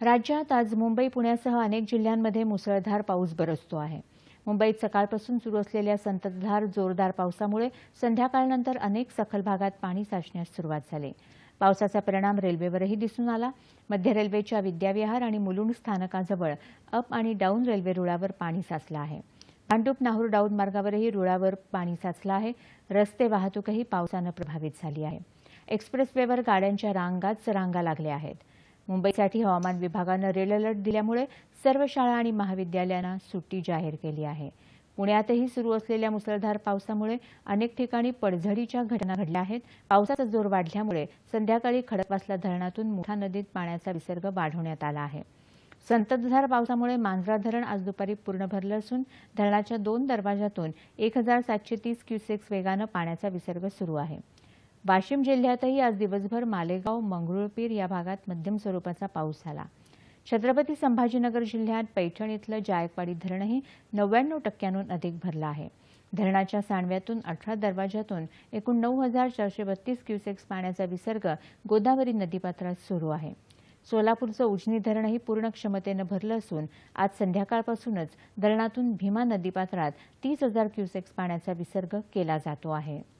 राज्यात आज मुंबई पुण्यासह अनेक जिल्ह्यांमध्ये मुसळधार पाऊस बरसतो आहे. मुंबईत सकाळपासून सुरू असलेल्या संततधार जोरदार पावसामुळे संध्याकाळनंतर अनेक सखल भागात पाणी साचण्यास सुरुवात झाली. पावसाचा परिणाम रेल्वेवरही दिसून आला. मध्य रेल्वेच्या विद्याविहार आणि मुलुंड स्थानकाजवळ अप आणि डाऊन रेल्वे रुळावर पाणी साचलं आहे. भांडूप नाहूर डाऊन मार्गावरही रुळावर पाणी साचलं आहे. रस्ते वाहतूकही पावसानं प्रभावित झाली आहे. एक्सप्रेसवेवर गाड्यांच्या रांगाच रांगा लागल्या आहेत. मुंबईसाठी हवामान विभागानं रेड अलर्ट दिल्यामुळे सर्व शाळा आणि महाविद्यालयांना सुट्टी जाहीर केली आहे. पुण्यातही सुरू असलेल्या मुसळधार पावसामुळे अनेक ठिकाणी पडझडीच्या घटना घडल्या आहेत. पावसाचा जोर वाढल्यामुळे संध्याकाळी खडकवासला धरणातून मुठा नदीत पाण्याचा विसर्ग वाढवण्यात आला आहे. संततधार पावसामुळे मांजरा धरण आज दुपारी पूर्ण भरलं असून धरणाच्या दोन दरवाजातून एक हजार सातशे तीस क्युसेक्स वेगानं पाण्याचा विसर्ग सुरू आहे. वाशिम जिल्ह्यातही आज दिवसभर मालेगाव मंगरुळपीर या भागात मध्यम स्वरूपाचा पाऊस झाला. छत्रपती संभाजीनगर जिल्ह्यात पैठण इथलं जायकवाडी धरणही नव्याण्णव टक्क्यांहून अधिक भरलं आहे. धरणाच्या सांडव्यातून अठरा दरवाजातून एकूण नऊ हजार चारशे बत्तीस क्युसेक्स पाण्याचा विसर्ग गोदावरी नदीपात्रात सुरू आहे. सोलापूरचं उजनी धरणही पूर्ण क्षमतेनं भरलं असून आज संध्याकाळपासूनच धरणातून भीमा नदीपात्रात तीस हजार क्युसेक्स पाण्याचा विसर्ग केला जातो आहे.